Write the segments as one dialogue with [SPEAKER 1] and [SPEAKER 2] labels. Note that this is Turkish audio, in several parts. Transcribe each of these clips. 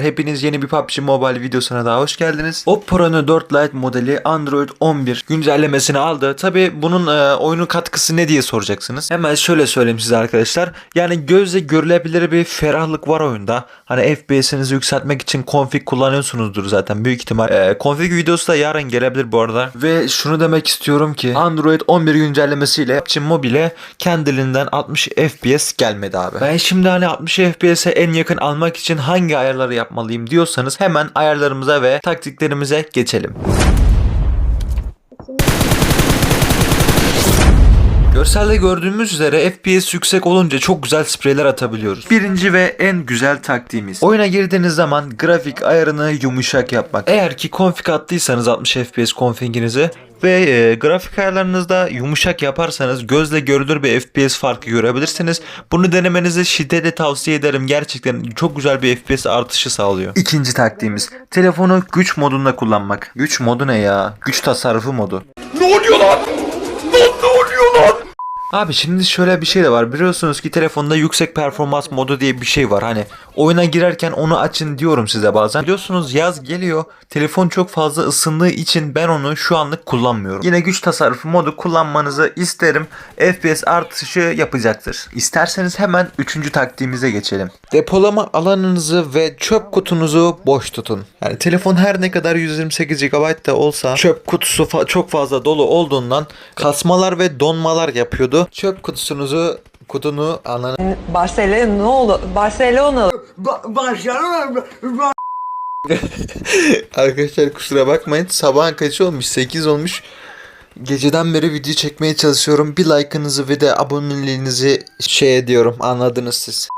[SPEAKER 1] Hepiniz yeni bir PUBG Mobile videosuna daha hoş geldiniz. Oppo Reno 4 Lite modeli Android 11 güncellemesini aldı. Tabi bunun e, oyunun katkısı ne diye soracaksınız. Hemen şöyle söyleyeyim size arkadaşlar. Yani gözle görülebilir bir ferahlık var oyunda. Hani FPS'inizi yükseltmek için config kullanıyorsunuzdur zaten büyük ihtimal. E, config videosu da yarın gelebilir bu arada. Ve şunu demek istiyorum ki Android 11 güncellemesiyle PUBG Mobile kendiliğinden 60 FPS gelmedi abi. Ben şimdi hani 60 FPS'e en yakın almak için hangi ayarları yapmalıyım diyorsanız hemen ayarlarımıza ve taktiklerimize geçelim. Görselde gördüğümüz üzere FPS yüksek olunca çok güzel spreyler atabiliyoruz. Birinci ve en güzel taktiğimiz. Oyuna girdiğiniz zaman grafik ayarını yumuşak yapmak. Eğer ki config attıysanız 60 FPS configinizi ve e, grafik ayarlarınızda yumuşak yaparsanız gözle görülür bir FPS farkı görebilirsiniz. Bunu denemenizi şiddetle tavsiye ederim. Gerçekten çok güzel bir FPS artışı sağlıyor. İkinci taktiğimiz. Telefonu güç modunda kullanmak. Güç modu ne ya? Güç tasarrufu modu. Abi şimdi şöyle bir şey de var. Biliyorsunuz ki telefonda yüksek performans modu diye bir şey var. Hani oyuna girerken onu açın diyorum size bazen. Biliyorsunuz yaz geliyor. Telefon çok fazla ısındığı için ben onu şu anlık kullanmıyorum. Yine güç tasarrufu modu kullanmanızı isterim. FPS artışı yapacaktır. İsterseniz hemen üçüncü taktiğimize geçelim. Depolama alanınızı ve çöp kutunuzu boş tutun. Yani telefon her ne kadar 128 GB da olsa çöp kutusu fa- çok fazla dolu olduğundan kasmalar ve donmalar yapıyordu. Çöp kutusunuzu kutunu ananı
[SPEAKER 2] Barcelona oldu. Barcelona
[SPEAKER 1] Arkadaşlar kusura bakmayın. Sabahın kaçı olmuş? 8 olmuş. Geceden beri video çekmeye çalışıyorum. Bir like'ınızı ve de aboneliğinizi şey ediyorum. Anladınız siz.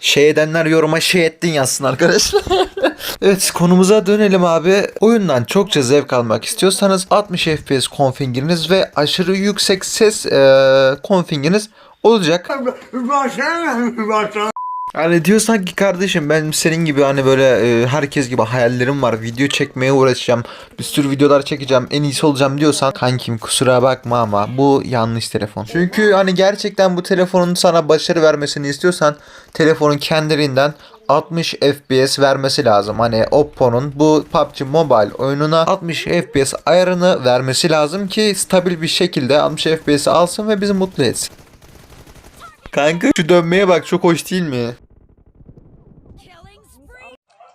[SPEAKER 1] Şey edenler yoruma şey ettin yazsın arkadaşlar. evet konumuza dönelim abi. Oyundan çokça zevk almak istiyorsanız 60 FPS config'iniz ve aşırı yüksek ses eee config'iniz olacak. Hani diyorsan ki kardeşim ben senin gibi hani böyle e, herkes gibi hayallerim var. Video çekmeye uğraşacağım. Bir sürü videolar çekeceğim. En iyisi olacağım diyorsan kankim kusura bakma ama bu yanlış telefon. Çünkü hani gerçekten bu telefonun sana başarı vermesini istiyorsan telefonun kendiliğinden 60 FPS vermesi lazım. Hani Oppo'nun bu PUBG Mobile oyununa 60 FPS ayarını vermesi lazım ki stabil bir şekilde 60 FPS alsın ve bizi mutlu etsin. Kanka şu dönmeye bak çok hoş değil mi?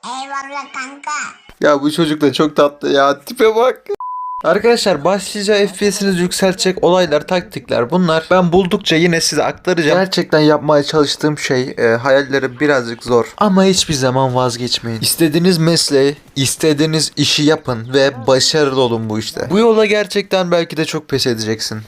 [SPEAKER 3] Eyvallah kanka.
[SPEAKER 1] Ya bu çocuk da çok tatlı ya. Tipe bak. Arkadaşlar başlıca FPS'inizi yükseltecek olaylar, taktikler bunlar. Ben buldukça yine size aktaracağım. Gerçekten yapmaya çalıştığım şey e, hayalleri birazcık zor. Ama hiçbir zaman vazgeçmeyin. İstediğiniz mesleği, istediğiniz işi yapın ve başarılı olun bu işte. Bu yola gerçekten belki de çok pes edeceksin.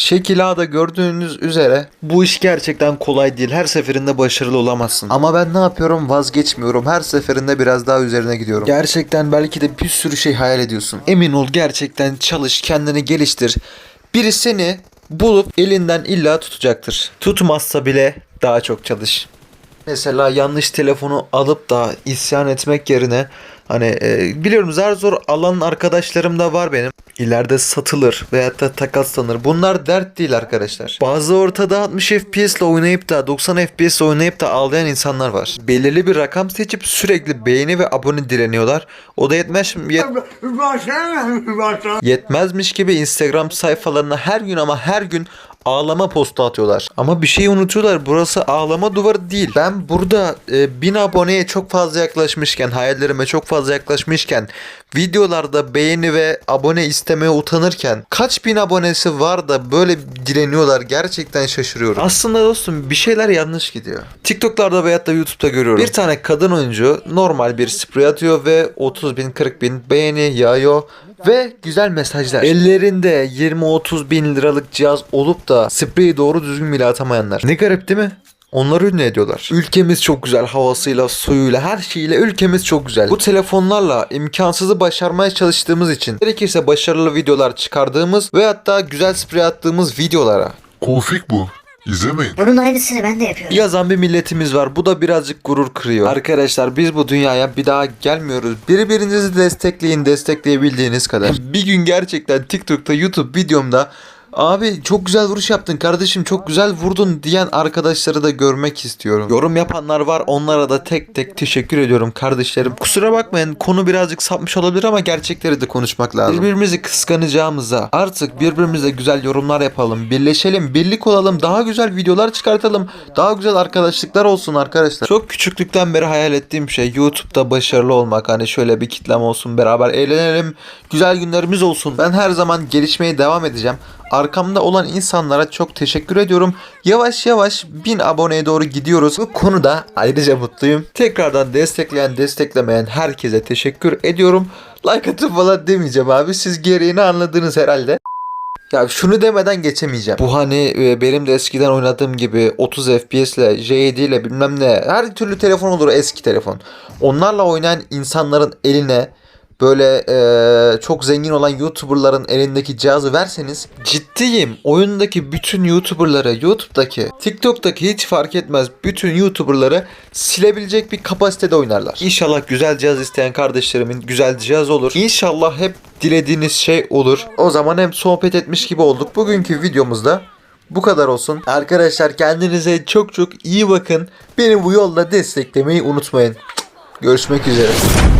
[SPEAKER 1] Şekil A'da gördüğünüz üzere bu iş gerçekten kolay değil. Her seferinde başarılı olamazsın. Ama ben ne yapıyorum? Vazgeçmiyorum. Her seferinde biraz daha üzerine gidiyorum. Gerçekten belki de bir sürü şey hayal ediyorsun. Emin ol gerçekten çalış, kendini geliştir. Biri seni bulup elinden illa tutacaktır. Tutmazsa bile daha çok çalış. Mesela yanlış telefonu alıp da isyan etmek yerine hani e, biliyorum zar zor alan arkadaşlarım da var benim. İleride satılır veyahut da takaslanır. Bunlar dert değil arkadaşlar. Bazı ortada 60 FPS ile oynayıp da 90 FPS ile oynayıp da ağlayan insanlar var. Belirli bir rakam seçip sürekli beğeni ve abone direniyorlar. O da yetmez yet- Yetmezmiş gibi Instagram sayfalarına her gün ama her gün ağlama postu atıyorlar. Ama bir şeyi unutuyorlar. Burası ağlama duvarı değil. Ben burada e, 1000 aboneye çok fazla yaklaşmışken, hayallerime çok fazla yaklaşmışken, videolarda beğeni ve abone istemeye utanırken kaç bin abonesi var da böyle direniyorlar gerçekten şaşırıyorum. Aslında dostum bir şeyler yanlış gidiyor. TikTok'larda veyahut da YouTube'da görüyorum. Bir tane kadın oyuncu normal bir sprey atıyor ve 30 bin 40 bin beğeni yağıyor ve güzel mesajlar. Ellerinde 20-30 bin liralık cihaz olup da spreyi doğru düzgün bile atamayanlar. Ne garip değil mi? Onları ünlü ediyorlar. Ülkemiz çok güzel havasıyla, suyuyla, her şeyiyle ülkemiz çok güzel. Bu telefonlarla imkansızı başarmaya çalıştığımız için gerekirse başarılı videolar çıkardığımız ve hatta güzel sprey attığımız videolara
[SPEAKER 4] Konfig bu. İzlemeyin.
[SPEAKER 3] Bunun aynısını ben de yapıyorum.
[SPEAKER 1] yazan bir milletimiz var. Bu da birazcık gurur kırıyor. Arkadaşlar biz bu dünyaya bir daha gelmiyoruz. Birbirinizi destekleyin destekleyebildiğiniz kadar. bir gün gerçekten TikTok'ta YouTube videomda Abi çok güzel vuruş yaptın kardeşim çok güzel vurdun diyen arkadaşları da görmek istiyorum. Yorum yapanlar var onlara da tek tek teşekkür ediyorum kardeşlerim. Kusura bakmayın konu birazcık sapmış olabilir ama gerçekleri de konuşmak lazım. Birbirimizi kıskanacağımıza artık birbirimize güzel yorumlar yapalım. Birleşelim, birlik olalım, daha güzel videolar çıkartalım. Daha güzel arkadaşlıklar olsun arkadaşlar. Çok küçüklükten beri hayal ettiğim şey YouTube'da başarılı olmak. Hani şöyle bir kitlem olsun, beraber eğlenelim, güzel günlerimiz olsun. Ben her zaman gelişmeye devam edeceğim. Arkamda olan insanlara çok teşekkür ediyorum. Yavaş yavaş 1000 aboneye doğru gidiyoruz. Bu konuda ayrıca mutluyum. Tekrardan destekleyen, desteklemeyen herkese teşekkür ediyorum. Like atıp falan demeyeceğim abi. Siz gereğini anladınız herhalde. Ya şunu demeden geçemeyeceğim. Bu hani e, benim de eskiden oynadığım gibi 30 FPS ile J7 ile bilmem ne her türlü telefon olur eski telefon. Onlarla oynayan insanların eline böyle e, çok zengin olan YouTuber'ların elindeki cihazı verseniz ciddiyim oyundaki bütün YouTuber'ları YouTube'daki TikTok'taki hiç fark etmez bütün YouTuber'ları silebilecek bir kapasitede oynarlar. İnşallah güzel cihaz isteyen kardeşlerimin güzel cihaz olur. İnşallah hep dilediğiniz şey olur. O zaman hem sohbet etmiş gibi olduk. Bugünkü videomuzda bu kadar olsun. Arkadaşlar kendinize çok çok iyi bakın. Beni bu yolda desteklemeyi unutmayın. Görüşmek üzere.